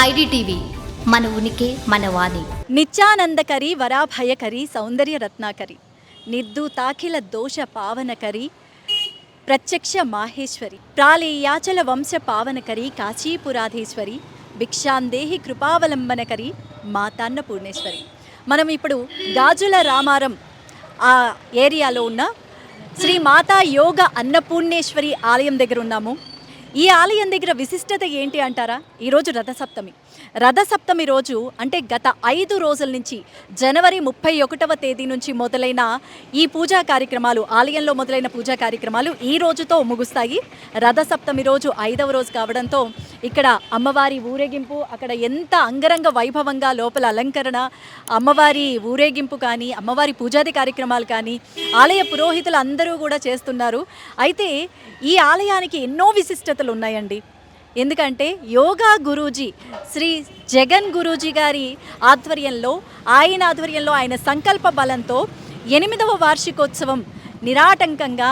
IDTV మన ఉనికి మన వాణి. నిత్యానందకరి వరాభయకరి సౌందర్య రత్నాకరి నిర్దూతాఖిల దోష పావనకరి ప్రత్యక్ష మాహేశ్వరి. ప్రాళేయాచల వంశ పావనకరి కాశీపురాధేశ్వరి. భిక్షాందేహి కృపావలంబనకరి మాతాన్న పూర్ణేశ్వరి. మనం ఇప్పుడు గాజుల రామారం ఆ ఏరియాలో ఉన్న శ్రీ మాతా యోగ అన్నపూర్ణేశ్వరి ఆలయం దగ్గర ఉన్నాము. ఈ ఆలయం దగ్గర విశిష్టత ఏంటి అంటారా? ఈరోజు రథసప్తమి. రథసప్తమి రోజు అంటే గత ఐదు రోజుల నుంచి జనవరి ముప్పై ఒకటవ తేదీ నుంచి మొదలైన ఈ పూజా కార్యక్రమాలు ఆలయంలో మొదలైన పూజా కార్యక్రమాలు ఈ రోజుతో ముగుస్తాయి. రథసప్తమి రోజు ఐదవ రోజు కావడంతో ఇక్కడ అమ్మవారి ఊరేగింపు అక్కడ ఎంత అంగరంగ వైభవంగా లోపల అలంకరణ అమ్మవారి ఊరేగింపు కానీ అమ్మవారి పూజాది కార్యక్రమాలు కానీ ఆలయ పురోహితులు అందరూ కూడా చేస్తున్నారు. అయితే ఈ ఆలయానికి ఎన్నో విశిష్టతలు ఉన్నాయండి. ఎందుకంటే యోగా గురూజీ శ్రీ జగన్ గురూజీ గారి ఆధ్వర్యంలో ఆయన ఆధ్వర్యంలో ఆయన సంకల్ప బలంతో ఎనిమిదవ వార్షికోత్సవం నిరాటంకంగా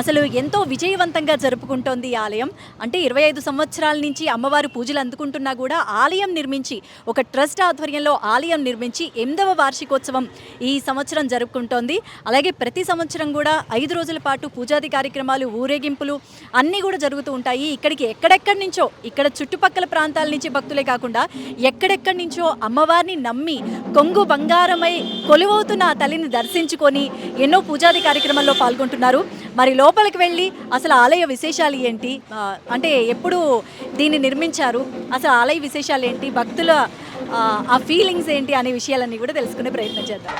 అసలు ఎంతో విజయవంతంగా జరుపుకుంటోంది ఈ ఆలయం. అంటే ఇరవై ఐదు సంవత్సరాల నుంచి అమ్మవారు పూజలు అందుకుంటున్నా కూడా ఆలయం నిర్మించి ఒక ట్రస్ట్ ఆధ్వర్యంలో ఆలయం నిర్మించి ఎనిమిదవ వార్షికోత్సవం ఈ సంవత్సరం జరుపుకుంటోంది. అలాగే ప్రతి సంవత్సరం కూడా ఐదు రోజుల పాటు పూజాది కార్యక్రమాలు ఊరేగింపులు అన్నీ కూడా జరుగుతూ ఉంటాయి. ఇక్కడికి ఎక్కడెక్కడి నుంచో ఇక్కడ చుట్టుపక్కల ప్రాంతాల నుంచి భక్తులే కాకుండా ఎక్కడెక్కడి నుంచో అమ్మవారిని నమ్మి కొంగు బంగారమై కొలువవుతున్న ఆ తల్లిని దర్శించుకొని ఎన్నో పూజాది కార్యక్రమాల్లో పాల్గొంటున్నారు. మరి లోపలికి వెళ్ళి అసలు ఆలయ విశేషాలు ఏంటి? అంటే ఎప్పుడు దీన్ని నిర్మించారు? అసలు ఆలయ విశేషాలు ఏంటి? భక్తుల ఆ ఫీలింగ్స్ ఏంటి? అనే విషయాలన్నీ కూడా తెలుసుకునే ప్రయత్నం చేద్దాం.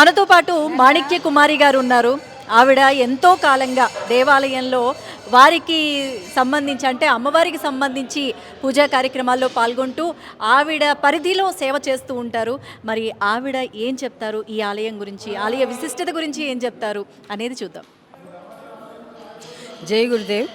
మనతో పాటు మాణిక్య కుమారి గారు ఉన్నారు. ఆవిడ ఎంతో కాలంగా దేవాలయంలో వారికి సంబంధించి అంటే అమ్మవారికి సంబంధించి పూజా కార్యక్రమాల్లో పాల్గొంటూ ఆవిడ పరిధిలో సేవ చేస్తూ ఉంటారు. మరి ఆవిడ ఏం చెప్తారు? ఈ ఆలయం గురించి ఆలయ విశిష్టత గురించి ఏం చెప్తారు? అనేది చూద్దాం. జై గురుదేవ్.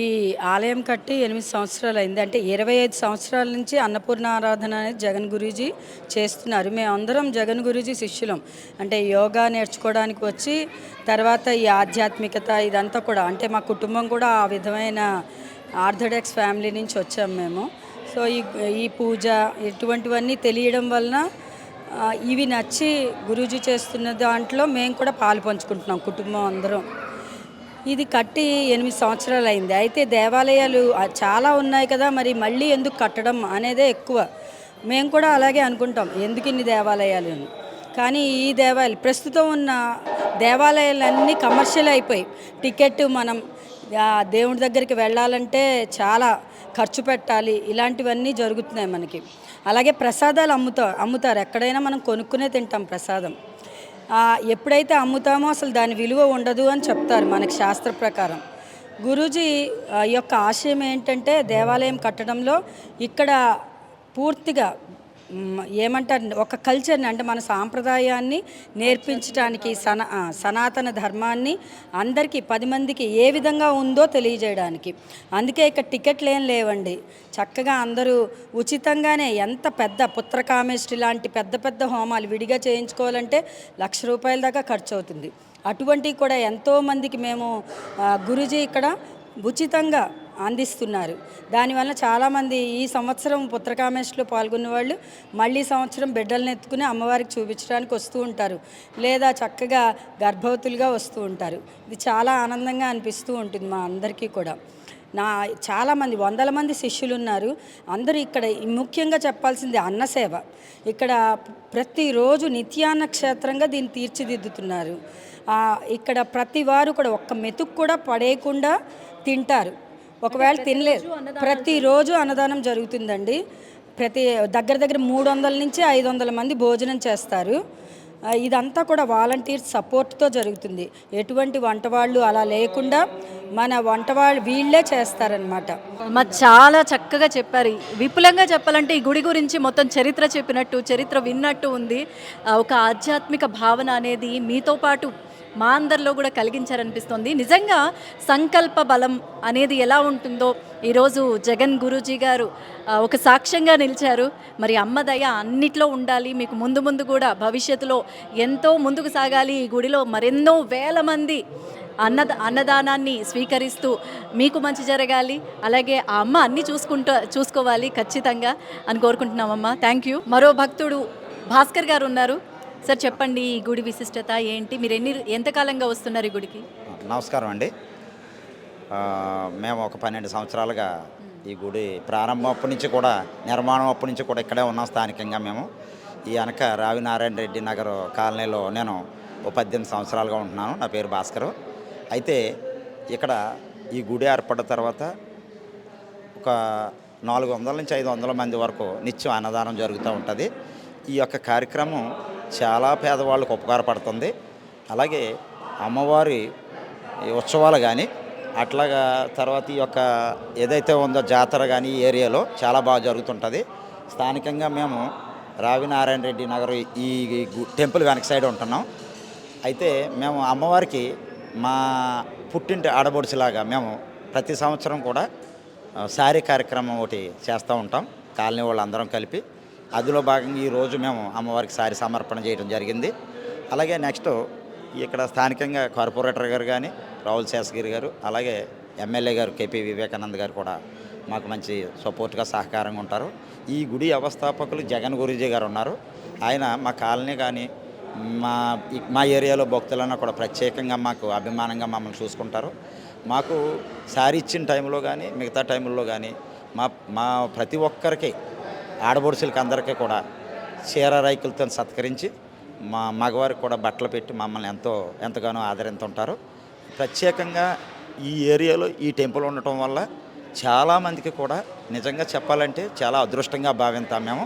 ఈ ఆలయం కట్టి ఎనిమిది సంవత్సరాలు అయింది. అంటే ఇరవై ఐదు సంవత్సరాల నుంచి అన్నపూర్ణ ఆరాధన అనేది జగన్ గురూజీ చేస్తున్నారు. మేమందరం జగన్ గురూజీ శిష్యులం. అంటే యోగా నేర్చుకోవడానికి వచ్చి తర్వాత ఈ ఆధ్యాత్మికత ఇదంతా కూడా అంటే మా కుటుంబం కూడా ఆ విధమైన ఆర్థడాక్స్ ఫ్యామిలీ నుంచి వచ్చాము మేము. సో ఈ ఈ పూజ ఇటువంటివన్నీ తెలియడం వలన ఇవి నచ్చి గురూజీ చేస్తున్న దాంట్లో మేము కూడా పాలు పంచుకుంటున్నాం కుటుంబం అందరం. ఇది కట్టి ఎనిమిది సంవత్సరాలు అయింది. అయితే దేవాలయాలు చాలా ఉన్నాయి కదా మరి మళ్ళీ ఎందుకు కట్టడం అనేదే ఎక్కువ. మేము కూడా అలాగే అనుకుంటాం ఎందుకు ఇన్ని దేవాలయాలు కానీ ఈ దేవాలయాలు ప్రస్తుతం ఉన్న దేవాలయాలన్నీ కమర్షియల్ అయిపోయి టికెట్ మనం దేవుడి దగ్గరికి వెళ్ళాలంటే చాలా ఖర్చు పెట్టాలి ఇలాంటివన్నీ జరుగుతున్నాయి మనకి. అలాగే ప్రసాదాలు అమ్ముతా అమ్ముతారు. ఎక్కడైనా మనం కొనుక్కునే తింటాం ప్రసాదం. ఎప్పుడైతే అమ్ముతామో అసలు దాని విలువ ఉండదు అని చెప్తారు మనకి శాస్త్ర ప్రకారం. గురూజీ యొక్క ఆశయం ఏంటంటే దేవాలయం కట్టడంలో ఇక్కడ పూర్తిగా ఏమంటారు? ఒక కల్చర్ని అంటే మన సాంప్రదాయాన్ని నేర్పించడానికి సన సనాతన ధర్మాన్ని అందరికీ పది మందికి ఏ విధంగా ఉందో తెలియజేయడానికి. అందుకే ఇక్కడ టికెట్లు ఏం లేవండి. చక్కగా అందరూ ఉచితంగానే ఎంత పెద్ద పుత్రకామేష్టి లాంటి పెద్ద పెద్ద హోమాలు విడిగా చేయించుకోవాలంటే లక్ష రూపాయల దాకా ఖర్చు అవుతుంది అటువంటివి కూడా ఎంతోమందికి మేము గురుజీ గురూజీ ఇక్కడ ఉచితంగా అందిస్తున్నారు. దానివల్ల చాలామంది ఈ సంవత్సరం పుత్రకామేష్లో పాల్గొన్న వాళ్ళు మళ్ళీ సంవత్సరం బిడ్డలను ఎత్తుకుని అమ్మవారికి చూపించడానికి వస్తూ ఉంటారు. లేదా చక్కగా గర్భవతులుగా వస్తూ ఉంటారు. ఇది చాలా ఆనందంగా అనిపిస్తూ ఉంటుంది మా అందరికీ కూడా. నా చాలామంది వందల మంది శిష్యులు ఉన్నారు అందరూ ఇక్కడ ముఖ్యంగా చెప్పాల్సింది అన్నసేవ ఇక్కడ ప్రతిరోజు నిత్యాన్న క్షేత్రంగా దీన్ని తీర్చిదిద్దుతున్నారు. ఇక్కడ ప్రతి వారు కూడా ఒక్క మెతుకు కూడా పడేయకుండా తింటారు. ఒకవేళ తినలేదు ప్రతిరోజు అన్నదానం జరుగుతుందండి. ప్రతి దగ్గర దగ్గర మూడు వందల నుంచి ఐదు వందల మంది భోజనం చేస్తారు. ఇదంతా కూడా వాలంటీర్ సపోర్ట్తో జరుగుతుంది. ఎటువంటి వంటవాళ్ళు అలా లేకుండా మన వంటవాళ్ళు వీళ్ళే చేస్తారనమాట మా చాలా చక్కగా చెప్పారు. విపులంగా చెప్పాలంటే ఈ గుడి గురించి మొత్తం చరిత్ర చెప్పినట్టు చరిత్ర విన్నట్టు ఉంది. ఒక ఆధ్యాత్మిక భావన అనేది మీతో పాటు మా అందరిలో కూడా కలిగించారనిపిస్తుంది. నిజంగా సంకల్ప బలం అనేది ఎలా ఉంటుందో ఈరోజు జగన్ గురూజీ గారు ఒక సాక్ష్యంగా నిలిచారు. మరి అమ్మ దయ అన్నిట్లో ఉండాలి. మీకు ముందు ముందు కూడా భవిష్యత్తులో ఎంతో ముందుకు సాగాలి. ఈ గుడిలో మరెన్నో వేల మంది అన్న అన్నదానాన్ని స్వీకరిస్తూ మీకు మంచి జరగాలి. అలాగే ఆ అమ్మ అన్నీ చూసుకుంటూ చూసుకోవాలి ఖచ్చితంగా అని కోరుకుంటున్నామమ్మ. థ్యాంక్ యూ మరో భక్తుడు భాస్కర్ గారు ఉన్నారు. సార్ చెప్పండి ఈ గుడి విశిష్టత ఏంటి? మీరు ఎన్ని ఎంతకాలంగా వస్తున్నారు ఈ గుడికి? నమస్కారం అండి. మేము ఒక పన్నెండు సంవత్సరాలుగా ఈ గుడి ప్రారంభం అప్పటి నుంచి కూడా నిర్మాణం అప్పటి నుంచి కూడా ఇక్కడే ఉన్నాం స్థానికంగా మేము. ఈ వెనక రావినారాయణ రెడ్డి నగర్ కాలనీలో నేను ఓ పద్దెనిమిది సంవత్సరాలుగా ఉంటున్నాను. నా పేరు భాస్కర్. అయితే ఇక్కడ ఈ గుడి ఏర్పడిన తర్వాత ఒక నాలుగు వందల నుంచి ఐదు వందల మంది వరకు నిత్యం అన్నదానం జరుగుతూ ఉంటుంది. ఈ యొక్క కార్యక్రమం చాలా పేదవాళ్ళకు ఉపకారపడుతుంది. అలాగే అమ్మవారి ఉత్సవాలు కానీ అట్లాగా తర్వాత ఈ యొక్క ఏదైతే ఉందో జాతర కానీ ఈ ఏరియాలో చాలా బాగా జరుగుతుంటుంది. స్థానికంగా మేము రావినారాయణ రెడ్డి నగర్ ఈ గు- టెంపుల్ వెనక సైడ్ ఉంటున్నాం. అయితే మేము అమ్మవారికి మా పుట్టింటి ఆడబడుచులాగా మేము ప్రతి సంవత్సరం కూడా శారీ కార్యక్రమం ఒకటి చేస్తూ ఉంటాం. కాలనీ వాళ్ళందరం కలిపి. అందులో భాగంగా ఈరోజు మేము అమ్మవారికి సారి సమర్పణ చేయడం జరిగింది. అలాగే నెక్స్ట్ ఇక్కడ స్థానికంగా కార్పొరేటర్ గారు కానీ రాహుల్ శేషగిరి గారు అలాగే ఎమ్మెల్యే గారు కేపీ వివేకానంద్ గారు కూడా మాకు మంచి సపోర్ట్గా సహకారంగా ఉంటారు. ఈ గుడి వ్యవస్థాపకులు జగన్ గురూజీ గారు ఉన్నారు. ఆయన మా కాలనీ కానీ మా మా ఏరియాలో భక్తులన్నా కూడా ప్రత్యేకంగా మాకు అభిమానంగా మమ్మల్ని చూసుకుంటారు. మాకు శారీ ఇచ్చిన టైంలో కానీ మిగతా టైంలో కానీ మా మా ప్రతి ఒక్కరికి ఆడబొడుసులకి అందరికీ కూడా చీర రైకులతో సత్కరించి మా మగవారికి కూడా బట్టలు పెట్టి మమ్మల్ని ఎంతో ఎంతగానో ఆదరిస్తుంటారు ప్రత్యేకంగా ఈ ఏరియాలో ఈ టెంపుల్ ఉండటం వల్ల చాలామందికి కూడా నిజంగా చెప్పాలంటే చాలా అదృష్టంగా భావిస్తాం మేము.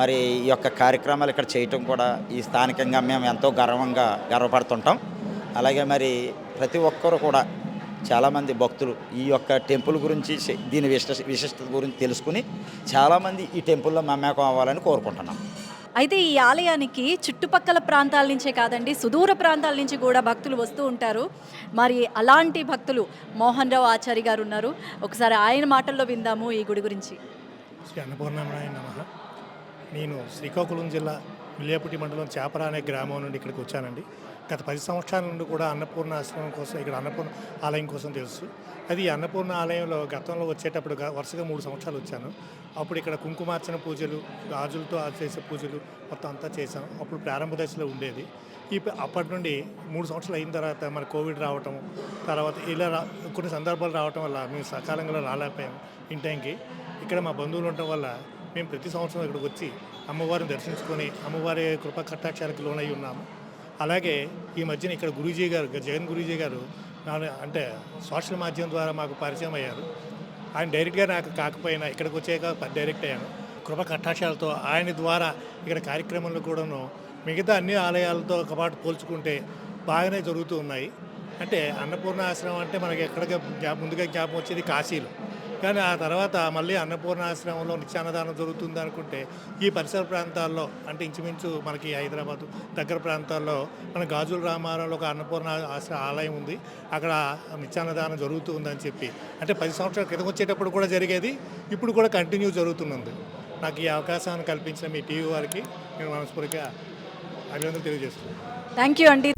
మరి ఈ యొక్క కార్యక్రమాలు ఇక్కడ చేయటం కూడా ఈ స్థానికంగా మేము ఎంతో గర్వంగా గర్వపడుతుంటాం. అలాగే మరి ప్రతి ఒక్కరు కూడా చాలామంది భక్తులు ఈ యొక్క టెంపుల్ గురించి దీని విశిష్ట విశిష్టత గురించి తెలుసుకుని చాలామంది ఈ టెంపుల్లో మమేకం అవ్వాలని కోరుకుంటున్నాం. అయితే ఈ ఆలయానికి చుట్టుపక్కల ప్రాంతాల నుంచే కాదండి సుదూర ప్రాంతాల నుంచి కూడా భక్తులు వస్తూ ఉంటారు. మరి అలాంటి భక్తులు మోహన్ రావు ఆచారి గారు ఉన్నారు. ఒకసారి ఆయన మాటల్లో విందాము ఈ గుడి గురించి. శ్రీ నమ. నేను శ్రీకాకుళం జిల్లా మిల్లియాపుట్టి మండలం చేపర అనే గ్రామం నుండి ఇక్కడికి వచ్చానండి. గత పది సంవత్సరాల నుండి కూడా అన్నపూర్ణ ఆశ్రమం కోసం ఇక్కడ అన్నపూర్ణ ఆలయం కోసం తెలుసు. అది అన్నపూర్ణ ఆలయంలో గతంలో వచ్చేటప్పుడు వరుసగా మూడు సంవత్సరాలు వచ్చాను. అప్పుడు ఇక్కడ కుంకుమార్చన పూజలు రాజులతో చేసే పూజలు మొత్తం అంతా చేశాను అప్పుడు ప్రారంభ దశలో ఉండేది. ఈ అప్పటి నుండి మూడు సంవత్సరాలు అయిన తర్వాత మన కోవిడ్ రావటం తర్వాత ఇలా కొన్ని సందర్భాలు రావటం వల్ల మేము సకాలంలో రాలేకపోయాం ఇన్ టైంకి. ఇక్కడ మా బంధువులు ఉండటం వల్ల మేము ప్రతి సంవత్సరం ఇక్కడికి వచ్చి అమ్మవారిని దర్శించుకొని అమ్మవారి కృపా కటాక్షాలకు లోనై ఉన్నాము. అలాగే ఈ మధ్యన ఇక్కడ గురూజీ గారు జగన్ గురూజీ గారు నా- అంటే సోషల్ మాధ్యమం ద్వారా మాకు పరిచయం అయ్యారు. ఆయన డైరెక్ట్గా నాకు కాకపోయినా ఇక్కడికి వచ్చాక డైరెక్ట్ అయ్యాను. కృప కటాక్షాలతో ఆయన ద్వారా ఇక్కడ కార్యక్రమంలో కూడాను మిగతా అన్ని ఆలయాలతో ఒకపాటు పోల్చుకుంటే బాగానే జరుగుతూ ఉన్నాయి. అంటే అన్నపూర్ణ ఆశ్రమం అంటే మనకి ఎక్కడ ముందుగా జ్ఞాపకం వచ్చేది కాశీలో. కానీ ఆ తర్వాత మళ్ళీ అన్నపూర్ణ ఆశ్రమంలో నిత్యాన్నదానం జరుగుతుంది అనుకుంటే ఈ పరిసర ప్రాంతాల్లో అంటే ఇంచుమించు మనకి హైదరాబాద్ దగ్గర ప్రాంతాల్లో మన గాజుల రామారంలో ఒక అన్నపూర్ణ ఆశ్ర ఆలయం ఉంది. అక్కడ నిత్యాన్నదానం జరుగుతుందని చెప్పి. అంటే పది సంవత్సరాల క్రితం వచ్చేటప్పుడు కూడా జరిగేది. ఇప్పుడు కూడా కంటిన్యూ జరుగుతున్నది. నాకు ఈ అవకాశాన్ని కల్పించిన మీ టీవీ వారికి నేను మనస్ఫూర్తిగా అభినందనలు తెలియజేస్తున్నాను. థ్యాంక్ యూ అండి.